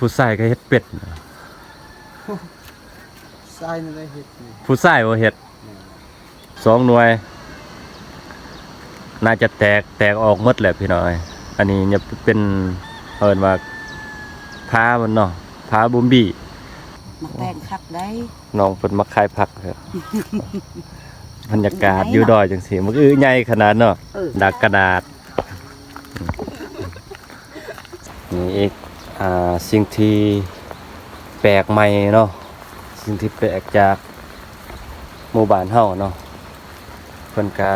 ผู้ชายก็เฮ็ดเป็ดทรายนี่ได้เฮ็ดนี่ผู้ชายบ่เฮ็ดสองหน่วย น่าจะแตกแตกออกหมดแหละพี่น้อย อันนี้จะเป็นเอิ้นว่าพามันเนาะพาบุมบี้มาแต่งคักได้น้องเพิ่นมาขายผักครับบรรยากาศอยู่ดอยจังซี่มันอื้อใหญ่ขนาดเนาะเออดักกระดาษนี่อีกอ่า สิ่งที่แปลกใหม่เนาะสิ่งที่แปลกจากหมู่บ้านเฮาเนาะเพิ่นกา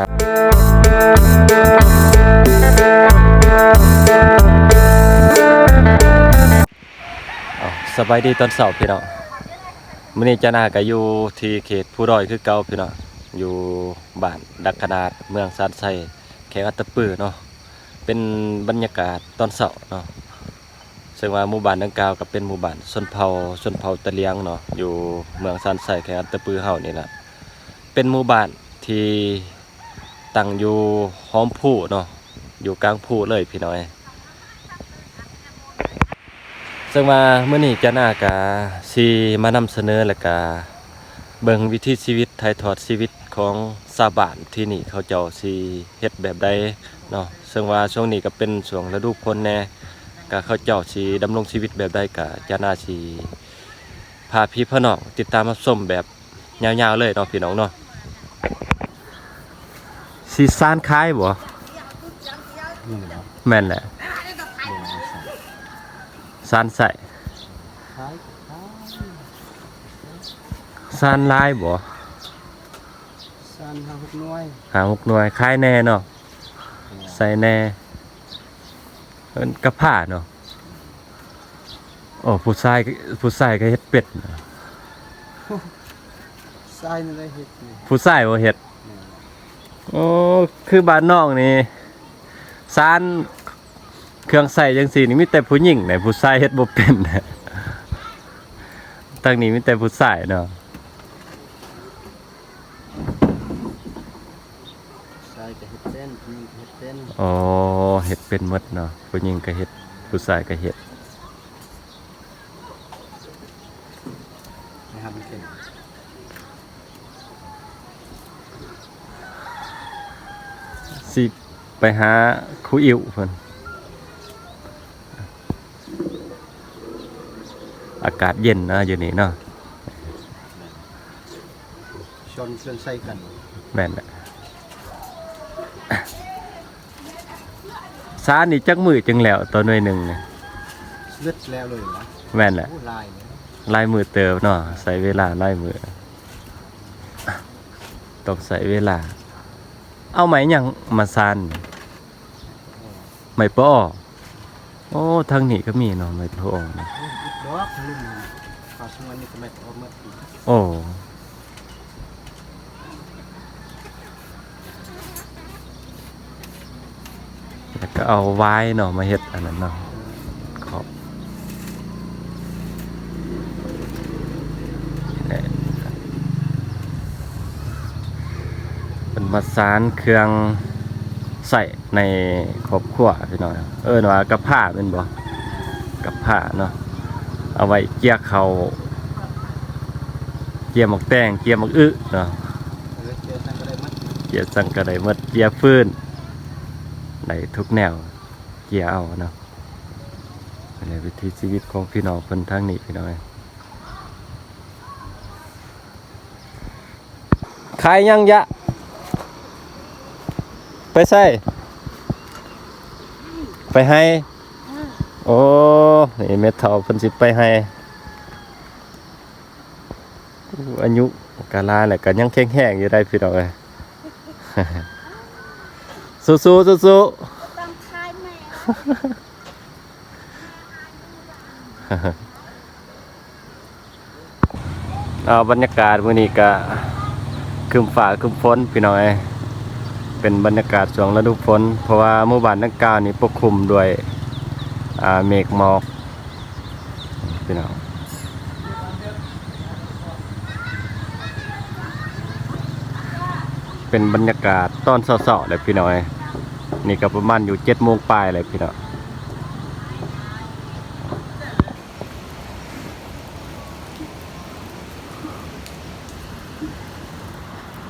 สบายดีตอนเช้าพี่เน้องมื้อนี้จะนาก็อยู่ที่เขตผู้ดอยคือเก่าพี่เน้องอยู่บ้านดักกระดเมืองซานไซแขวอัตตปือเนาะเป็นบรรยากาศตอนเช้าเนาะ ซึ่งว่าหมู่บ้านดังกล่าวก็เป็นหมู่บ้านชนเผ่าชนเผ่าตะเลียงเนาะอยู่เมืองซานไซแขวงตตปือเฮานี่แหละเป็นหมู่บ้านที่ตั้งอยู่ห้อมผู้เนาะอยู่กลางผู้เลยพี่น้อย ซึ่งว่าเมื่อนี้จะน่ากาซีมานำเสนอและกาเบิ่งวิถีชีวิตไทยทอดชีวิตของชาวบ้านที่นี่เขาเจ้าสิเฮ็ดแบบใดเนาะซึ่งว่าช่วงนี้ก็เป็นช่วงฤดูฝนแน่ ก็เขาเจ้าสิดำรงชีวิตแบบใดก็จะน่าสิพาพี่พี่น้องติดตามรับชมแบบยาวๆเลยเนาะพี่น้องเนาะสิซานคายบ่นี่แหละแม่นแหละซานใส่คล้ายคล้ายซานลายบ่ซานห้าหกหน่วยหาหกหน่วยคล้ายแน่เนาะใส่แน่ เอิ้นกระผ้าเนาะโอ้ผู้ชายก็ผู้ชายก็เฮ็ดเป็ดเนาะทรายนี่ได้เฮ็ดนี่ผู้ชายบ่เฮ็ดโอ้คือบ้านนอกนี่ซานเครื่องใส่จังซี่นี่มีแต่ผู้หญิงไหนผู้ชายเฮ็ดบ่เป็นทางนี้มีแต่ผู้ชายเนาะ ทรายก็เฮ็ดเป็นนี่เฮ็ดเป็นอ๋อเฮ็ดเป็นหมดเนาะผู้หญิงก็เฮ็ดผู้ชายก็เฮ็ดนะครับมันเป็นสิไปหาครูอิ๋วเพิ่นอากาศเย็นนะอยู่นี่เนาะชนเส้นใส่กัน แม่นแหละ ซานี่จักมือจังแล้วตัวหน่วยหนึ่งเนี่ยเลือดแล้วเลยเหรอแม่นแหละโอ้ลายเลยลายมือเติมเนาะใส่เวลาลายมือต้องใส่เวลา เอาไหมหยังมาซานไหมป้อโอ้ทางนี้ก็มีเนาะไหมป้อนะโอ้ยอีกดอกลุ่มพอสมวนนี่ก็ไม่ออกมาอีกโอ้แล้วก็ เอาไว้เนาะมาเฮ็ดอันนั้นเนาะขอบเป็นมาสานเครื่องใส่ในครอบครัวพี่น้อยเออว่ากระผ้าเป็นบ่กระผ้าเนาะเอาไว้เกี่ยเขาเกี่ยหมกแตงเกี่ยหมกอึเนาะเออเจอสังก็ไดมัดเกียร์สังกระไดหมดเกี่ยฟื้น ในทุกแนวเกียเอาเนาะในวิถีชีวิตของพี่น้องเพิ่นทางนี้พี่น้องเอ้ยขายยังยะ ไปใส่ไปให้ โอ้นี่เม็ดเท่าเพิ่นสิไปให้อายุกาลาแหละก็ยังแข็งแห้งอยู่ได้พี่น้องเอ้ สู้ๆสู้ๆสู้ต้องคายแม่เอาบรรยากาศมื้อนี้ก็คึมฟ้าคึมฝนพี่น้องเอ้ยเป็นบรรยากาศช่วงฤดูฝนเพราะว่าหมู่บ้านดังกล่าวนี้ปกคลุมด้วยเมฆหมอกพี่น้องเป็นบรรยากาศตอนเช้าๆเลยพี่น้อย นี่ก็ประมาณอยู่เจ็ดโมงปลายเลยพี่เนาะ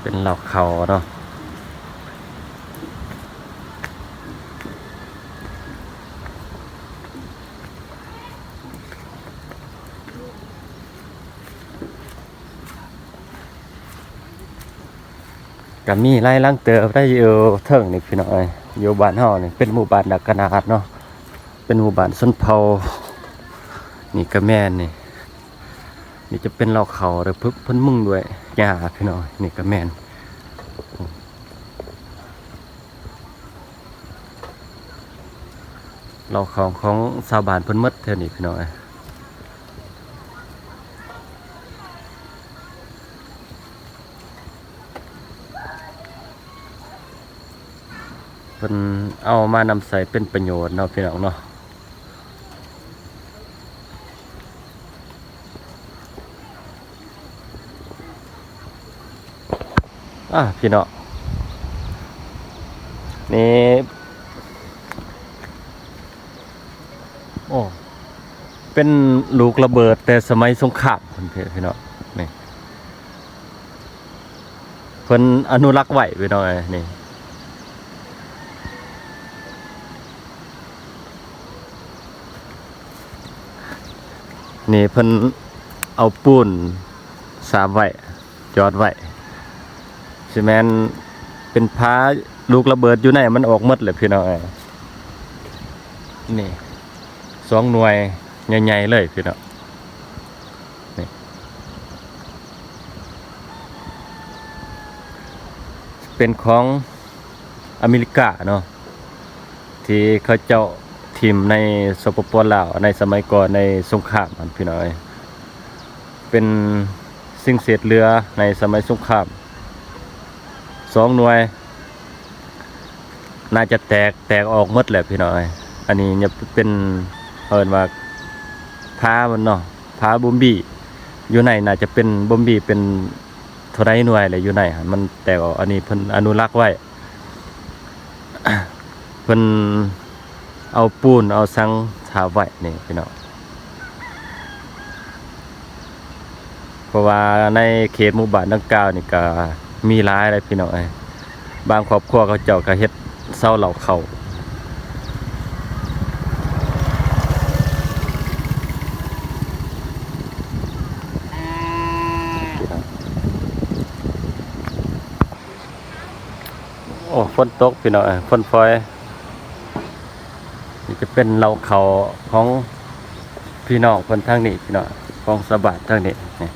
เป็นเหล่าเขาเนาะก็มีไล่ล่างเติบได้เยอะเทิงนี่พี่น้อย อยู่บ้านเฮานี่เป็นหมู่บ้านดักกะนาดเนาะเป็นหมู่บ้านส้นเผานี่ก็แม่นนี่นี่จะเป็นเหล่าเขาเด้อเพิ่นเพิ่นมุ่งด้วยหญ้าพี่น้องนี่ก็แม่นเหล่าเขาของชาวบ้านเพิ่นมดเท่านี้พี่น้อง เอ้ยเพิ่นเอามานำใส่เป็นประโยชน์เนาะพี่น้องเนาะอะพี่เนาะนี่โอ้เป็นลูกระเบิดแต่สมัยสงครามเพิ่นพี่เนาะนี่เพิ่นอนุรักษ์ไว้พี่เนาะนี่ นี่เพิ่นเอาปูนสาบไว้จอดไว้ซีแมนเป็นพาลูกระเบิดอยู่ในมันออกมดเลยพี่น้องเอ้ยนี่สองหน่วยใหญ่ๆเลยพี่น้องนี่เป็นของอเมริกาเนาะที่เขาเจ้า ทีมในสปปลาวในสมัยก่อนในสงครามพี่น้อย เป็นสิ่งเศษเรือในสมัยสงครามสองหน่วย น่าจะแตกแตกออกหมดแหละพี่น้อย อันนี้จะเป็นเอินว่าพามันเนาะพาบุมบี้อยู่ในน่าจะเป็นบุมบีเป็นเท่าไรหน่วยเลยอยู่ในหั่นมันแตกออกอันนี้เพิ่นอนุรักษ์ไว้เพิ่น เอาปูนเอาสังถาไว้นี่พี่น้องเพราะว่าในเขตหมู่บ้านดังกล่าวนี่ก็มีหลายเลยพี่น้องเอ้บางครอบครัวเขาเจ้าก็เฮ็ดเศร้าเหล่าเขาโอ้ฝนตกพี่น้องเอ้ยฝนฟอย จะเป็นเหล่าเขาของพี่น้องคนทางนี้พี่น้องของสะบัดทางนี้นี่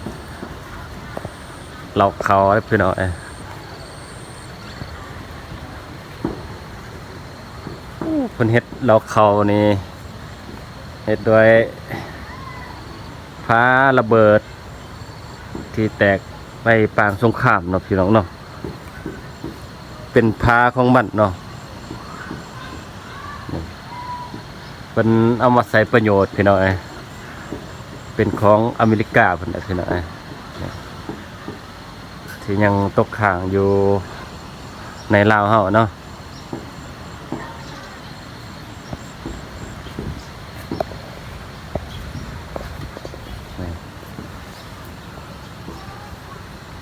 เหล่าเขาพี่น้องเอ้ยเพิ่นเฮ็ดเราเขานี่เฮ็ดด้วยฟ้าระเบิด ที่แตกไปปางสงครามเนาะพี่น้องเนาะเป็นพาของมันเนาะ เป็นเอามาใช้ประโยชน์พี่น้องเอ้ยเป็นของอเมริกาเพิ่นนะพี่น้องเอ้ยนี่ที่ยังตกค้างอยู่ในลาวเฮาเนาะ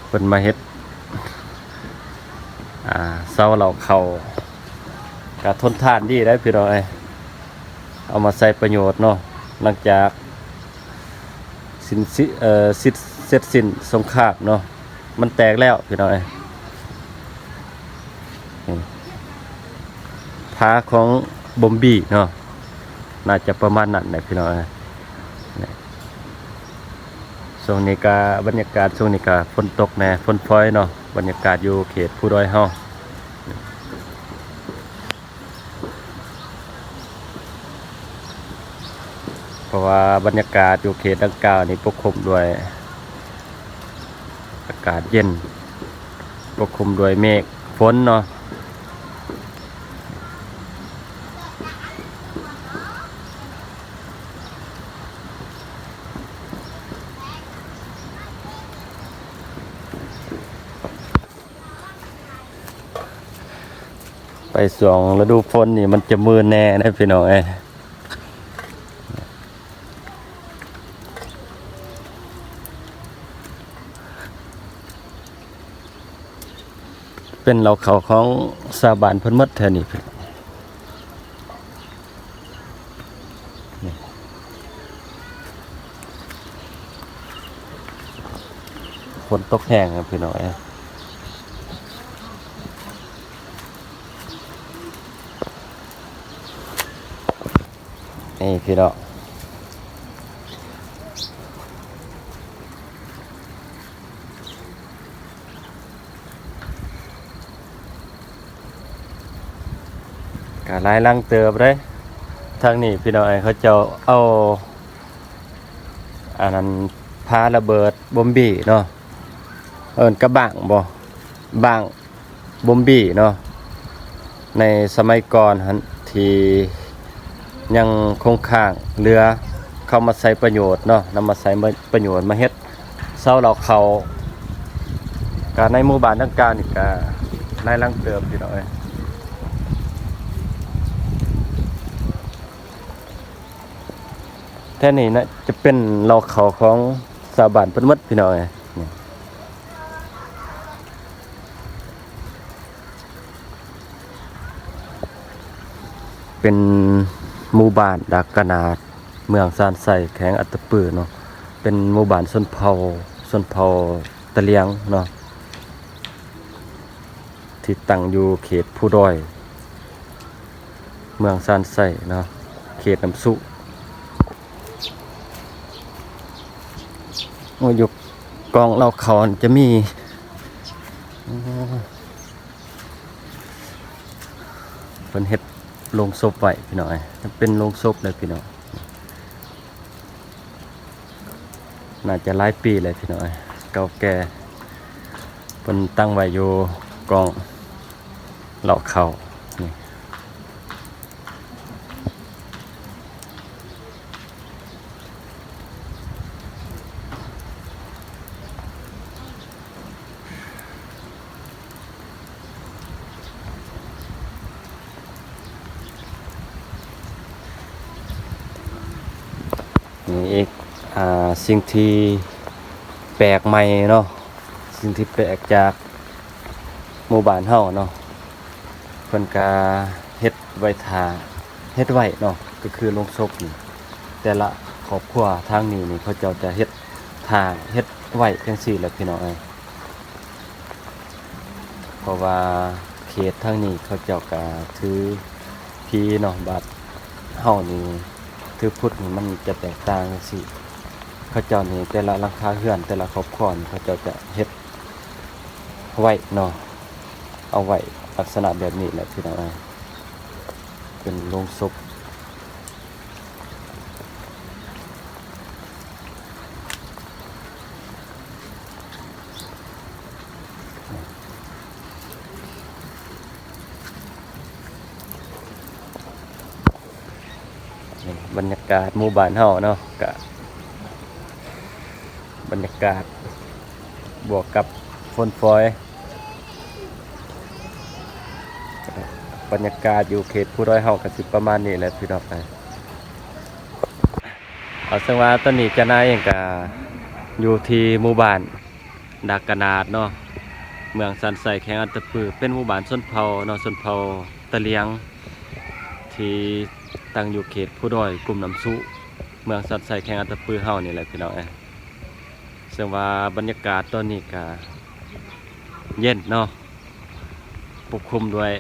เพิ่นมาเฮ็ดอ่าเสาเหล่าเขากะทนทานดีได้พี่น้องเอ้ย เอามาใช้ประโยชน์เนาะหลังจากสิ้นสิเอ่อสิ้นเสร็จสิ้นสงครามเนาะมันแตกแล้วพี่น้องเอ้ยนี่พาของบอมบี้เนาะน่าจะประมาณนั้นแหละพี่น้องเอ้ยช่วงนี้ก็บรรยากาศช่วงนี้ก็ฝนตกแน่ฝนฟ้อยเนาะบรรยากาศอยู่เขตผู้ดอยเฮา เพราะว่าบรรยากาศอยู่เขตดังกล่าวนี่ปกคลุมด้วยอากาศเย็น ปกคลุมด้วยเมฆฝนเนาะไปสวงฤดูฝนนี่มันจะมือแน่นะพี่น้องเอ้ เป็นเราเขาของสาบานพิ่นมดแท้นี่พี่นี่ฝนตกแห้งครับพี่น้อยนี่พี่น้อง กาลายลังเติบเลยทางนี้พี่น้องไอ้เขาเจะเอาอันนั้นพาระเบิดบอมบี้เนาะเอินกระบังบ่บังบอมบี้เนาะในสมัยก่อนหันที่ยังคงค้างเรือเข้ามาใช้ประโยชน์เนาะนำมาใช้ประโยชน์มาเฮ็ดเสาเราเขาการในหมู่บ้านต่างๆนี่ก็ลายลังเติบพี่น้องเอ้ย แท่นี้นะจะเป็นเราเขาของสาบานเพิ่นมดพี่น้องเอ้ยนี่เป็นหมู่บ้านดักกะนาด เมืองซานไซแข็งอัตปือเนาะเป็นหมู่บ้านชนเผ่าชนเผาตะเลียงเนาะที่ตั้งอยู่เขตผู้ดอย เมืองซานไซเนาะเขตน้ำสุ โอ้ยกกองเราเขาจะมีเป็นเฮ็ดลงศพไว้พี่น้อยเป็นลงศพเลยพี่น้อยน่าจะหลายปีเลยพี่น้อย เก่าแก่เป็นตั้งไว้อยู่กองเหล่าเขา นี่อีกอ่าสิ่งที่แปลกใหม่เนาะสิ่งที่แปลกจากหมู่บ้านเฮาเนาะเพิ่นก็เฮ็ดไว้ทาเฮ็ดไว้เนาะก็คือโรงศพนี่แต่ละครอบครัวทางนี้นี่เขาเจ้าจะเฮ็ดทางเฮ็ดไว้จังซี่แหละพี่น้องเอ้ยเพราะว่าเขตทางนี้เขาเจ้าก็ถือพีเนาะบัดเฮานี่ ถือพุทธมันจะแตกต่างกันสิเขาเจ้านี่แต่ละหลังคาเฮือน แต่ละครอบครัวนี่เขาเจ้าจะเฮ็ดไว้เนาะเอาไว้ลักษณะแบบนี้แหละพี่น้องเอ้ยเป็นโรงศพนี่บ รรยากาศหมู่บ้านเฮาเนาะกะบรรยากาศ บวกกับฝนฟอยบรรยากาศอยู่เขตผู้ร้อยเฮากันสิประมาณนี้แหละพี่น้องเอ้ยเอาสังว่าตอนนี้จะนายเองกะอยู่ที่หมู่บ้านดากกนาดเนาะเมืองสันใสแข้งอันตะปือเป็นหมู่บ้านชนเผาเนาะชนเผาตะเลียงที่ ตั้งอยู่เขตผู้ดอยกลุ่มน้ำสุเมืองสันใส่แข้งอัตปือเฮานี่แหละพี่น้องเอ้ยซึ่งว่าบรรยากาศตอนนี้กะเย็นเนาะปกคลุมด้วย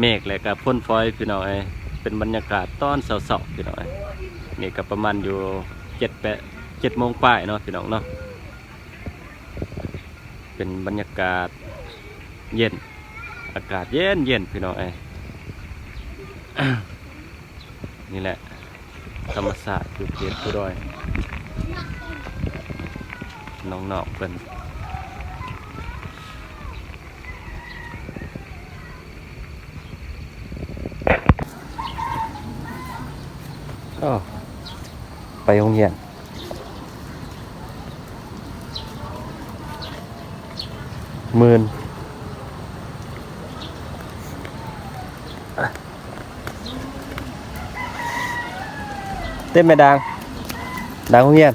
เมฆและกับพ่นฟอยพี่น้องเอ้ยเป็นบรรยากาศตอนเสาๆพี่น้องเอ้ยนี่ก็ประมาณอยู่เจ็ดแปดเจ็ดโมงป้ายเนาะพี่น้องเนาะเป็นบรรยากาศเย็น อากาศเย็นเย็นพี่น้องเอ้ย นี่แหละ ธรรมศาสตร์อยู่เขตผู้ดอยน้องๆเป็นก็ไปโรงเรียนหมื่น Tết Mẹ Đàng Đàng Hưng Yên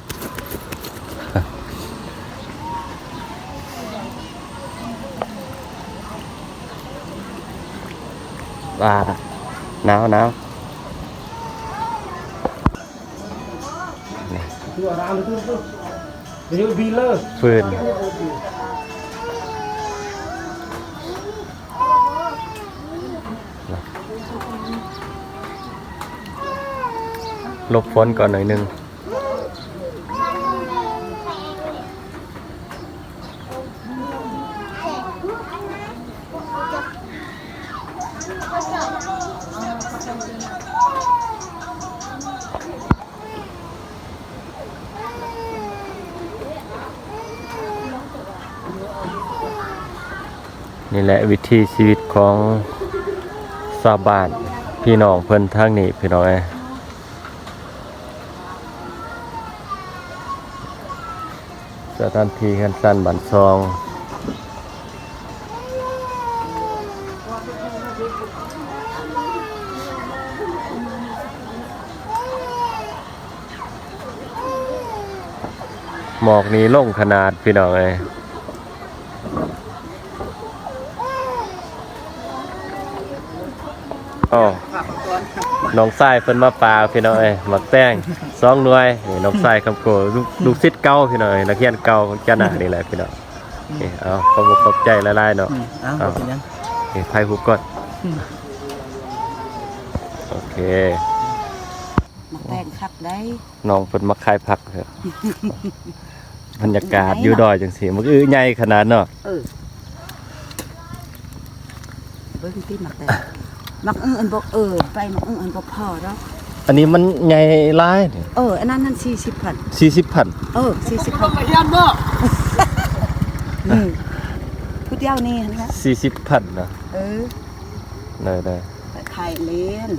Và nào nào Phượt ลยตู้ตู้เดี๋ยวบีเลอนหลบฝนก่อนหน่อยนึงนี่แหละวิธีชีวิตของชาวบ้านพี่น้องเพิ่นทางนี้พี่น้องเอ้ สถานที่คันสั้นบันซอง หมอกนี้ล่งขนาดพี่น้องเอ้ยอ๋อ นน้องทรายเพิ่นมาปลาพี่น้องเอ้ยหมักแป้งสองหน่วยนี่น้องทรายคำโกลูกลูกศิษย์เก่าพี่น้องเอ้ยนักเรียนเก่าของจ้าหน้านี่แหละพี่น้องนี่เอาขอบคุณขอบใจหลายๆเนาะอ้าวเป็นยังนี่ไทยหุบก่อนโอเคมาแต่งคักได้น้องเพิ่นมาขายผักเถอะบรรยากาศอยู่ดอยจังซี่มันอื้อใหญ่ขนาดเนาะเออเบิ่งที่มักแต่ง มักอึ้งอันบ่เออไปมักอึ้งอันบ่พอดอกอันนี้มันใหญ่หลายนี่เอออันนั้นนั่น40พัน40,000เออ40พันมาเยี่ยมบ่อืมผู้เดียวนี่เห็นไหม40,000เนาะเออได้ได้ไปขายเลน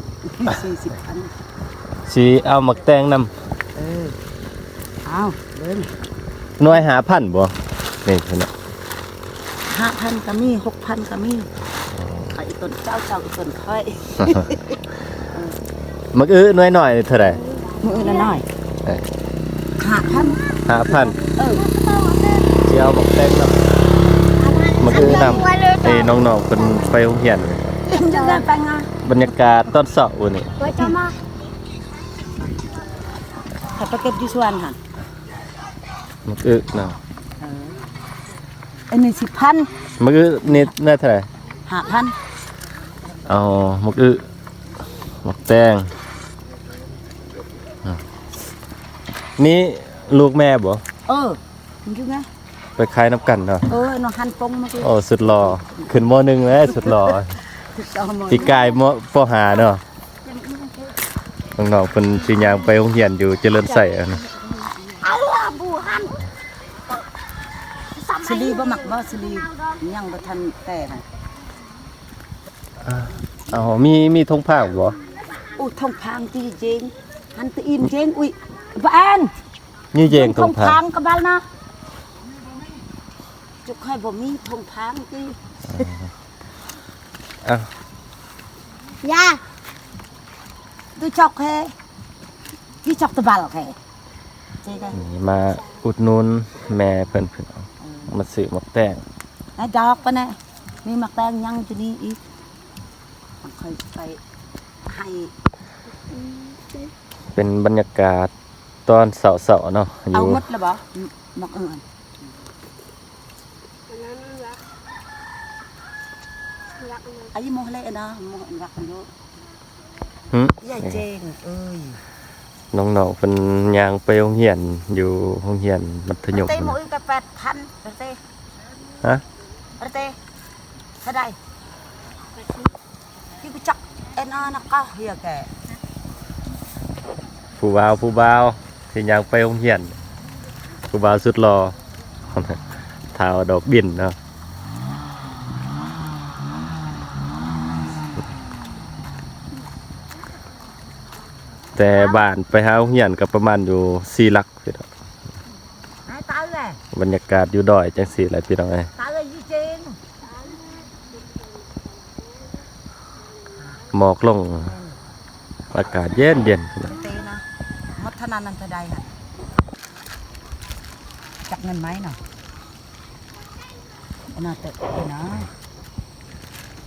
40พันสิเอาหมักแตงนำเออเอาเบิ่งหน่วยหาพันบ่นี่พี่น้อง5,000ก็มี6,000ก็มีขายอีก ต้นเจ้าเจ้าอีกต้นค่อยมักอื้อหน่วยหน่อยเท่าไหร่มือละน้อยเอ้ย5,000หาพันเออสิเอาหมักแตงนำมักอื้อนำไอ้น้องๆเพิ่นไปโรงเรียนจะได้ไปงานบรรยากาศตอนเช้านี่ถ้าไปเก็บอยู่สวนหั่นมักอื้อเนาะเอออันนี้สิพันมักอื้อนี่ได้เท่าไหร่ห้าพัน เอามักอื้อหมักแตงอะนี่ลูกแม่บ่เออมันอยู่ไงไปขายน้ำกันเนาะเออน้องหันปงมาคือโอ้สุดหล่อขึ้นมหนึ่งแล้วสุดหล่อเอาหมดปีกายมปหาเนาะน้องๆเพิ่นสิย่างไปโรงเรียนอยู่เจริญไสอะนะสลีบ่มักบ่สลียังบ่ทันแต่ น่ะอ๋อมีมีธงผ้าบ่อู้ทองพางตีเจงหันตีอินเจงอุ้ยบ้านนี่เจงธทองงผ้าพางกับบ้านนะจุกให้บ่มีทองพางตีอะยาดูจอกแค่ที่จอกตะบัลแค่เจ๊ได้นี่มาอุดหนุนแม่เพิ่นเพิ่นเอามาซื้อหมักแตงไอ้ดอกปะเนี่ยมีมักแตงยังจะนี่อีก มันเคยไปให้เป็นบรรยากาศตอนเสาร์ๆเนาะอเอายู่หมดแล้วบ่มักเอิญไอ้โมฮเลยนะโมฮรักกันเยอะหึใหญ่เจงเอ้ยน้องๆเพิ่นย่างไปโรงเรียนอยู่โรงเรียนมัธยม เต้หมพุ่นอีกแปดพันเต้ฮะ เต้เท่าใดที่ กูจักเอ็นอานักก็เฮียแกผู้บ่าวผู้บ่าวที่ย่างไปโรงเรียนผู้บ่าวสุดหล่อเท้าดอกบินเนาะแต่บ้านไปหาโรงเรียนก็ประมาณอยู่สี่หลักพี่น้องไอ้ตายเลยบรรยากาศอยู่ดอยจังสี่แหละพี่น้องเอ้ หมอกลง อากาศเย็นเย็นเตนะมดทนานันทใดน่ะจับเงินไหมน่ะน่าเตะนะ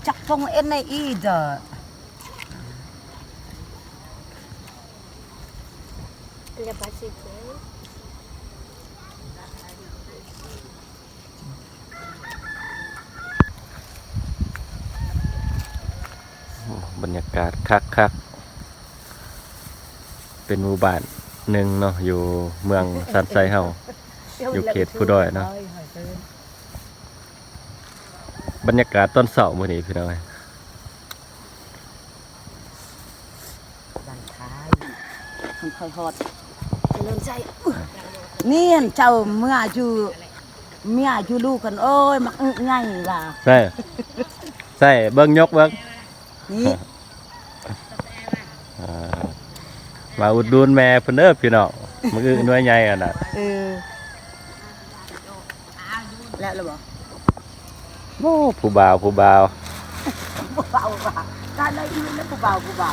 จับตรงเอ็นในอีเดอเรียบร้อยสิเจ๊ บรรยากาศคักคักๆเป็นหมู่บ้านหนึ่งเนาะอยู่เมืองซันไซเฮาอยู่เขตผู้ด้อยเนาะบรรยากาศตอนเสาร์มื้อนี้พี่น้องเอ้ยคนคอยฮอดเริ่มใจนี่ยเจ้าเมื่ออยู่เมียอยู่ลูกกันโอ้ยมักอึง่ายล่ะใช่ใช่เบิ่งยกเบิ่งนี่ อ่า มาอุดหนุนแม่เพิ่นเด้อพี่น้องมื้ออื่นหน่วยใหญ่อันน่ะเออแล้วหรือเปล่าโอ้ผู้บ่าวผู้บ่าวผู้เบาเบาการได้ยินแล้วผู้เบาผู้เบา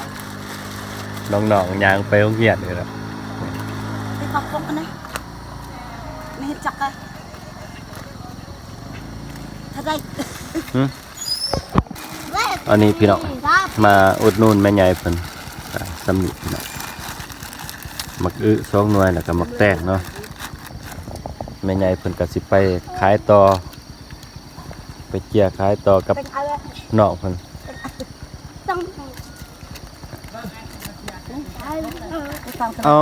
น้องๆย่างไปโรงเรียนนี่ล่ะไอ้ปักปกอันนี้ไม่เห็นจักเลยถ้าได้อันนี้พี่น้องมาอุดหนุนแม่ใหญ่เพิ่นก็สำนิพี่น้อง มักอึสองหน่วยแล้วก็มักแตงเนาะแม่ใหญ่เพิ่นก็สิไปขายต่อ ไปเกี่ยขายต่อกับเป็นอะไรน้องเพิ่นต้องไปฟังกันเอา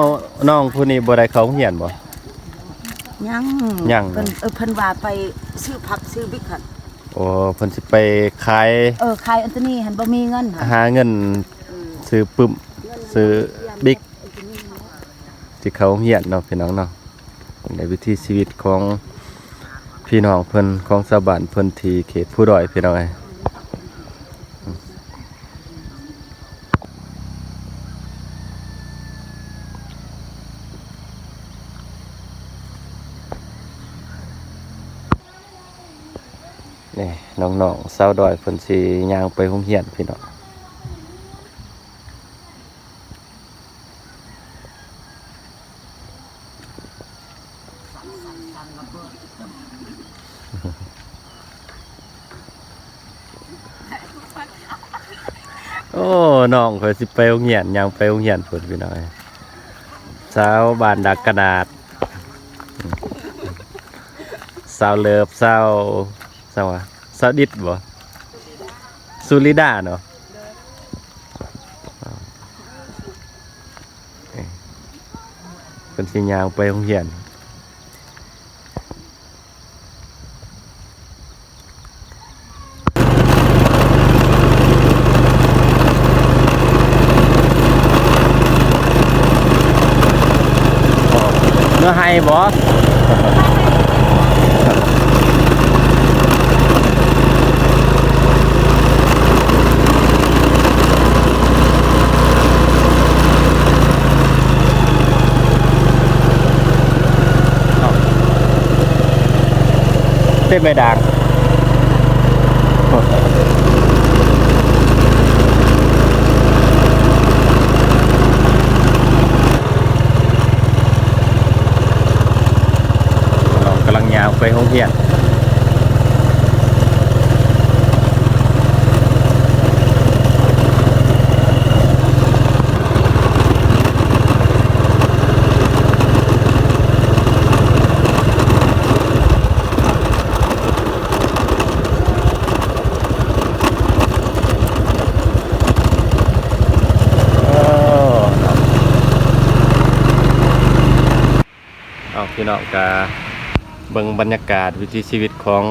น้องผู้นี้บ่ได้เข้าโรงเรียนบ่ยังยังเพิ่นเออเพิ่นว่าไปซื้อผักซื้อบิ๊กหั่นโอ้เพิ่นสิไปขายเออขายอันตัวนี้หันบ่มีเงินหั่นหาเงินซื้อปึ้มซื้อบิ๊ก ที่เขาเฮียนเนาะพี่น้องเนาะในวิถีชีวิตของพี่น้องเพิ่นของชาวบ้านเพิ่นทีเขตผู้ดอยพี่น้องไอ้นี่น้องๆชาวดอยเพิ่นสิย่างไปโรงเรียนพี่น้อง โอ้น้องเคยสิไปโรงเรียนยังไปโรงเรียนเพิ่นพี่น้อยสาวบานดักกระดาษสาวเลิฟสาวสาวอะสาวดิดบ่สุริดาเนาะเอ้ยเพิ่นสิยางไปโรงเรียน เนื้อไฮบอสเต้นไม่ดังเรากำ ลังยาวไปห้องเรียนโอ้เอาพี่น้องกา เบิ่งบรรยากาศวิถีชีวิตของ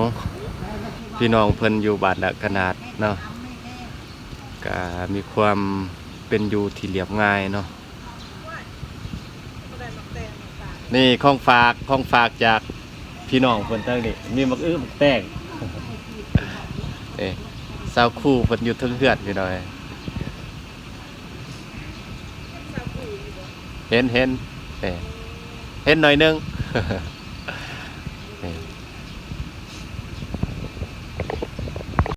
พี่น้องเพิ่นอยู่บ้านละขนาดเนาะก็มีความเป็นอยู่ที่เรียบง่ายเนาะนี่ของฝากของฝากจากพี่น้องเพิ่นตั้งนี่มีมักอื้อมักแตงนี่สาวคู่เพิ่นอยู่เทึงเฮือนพี่น้อยเห็นเห็นเอ้เห็นหน่อยหนึง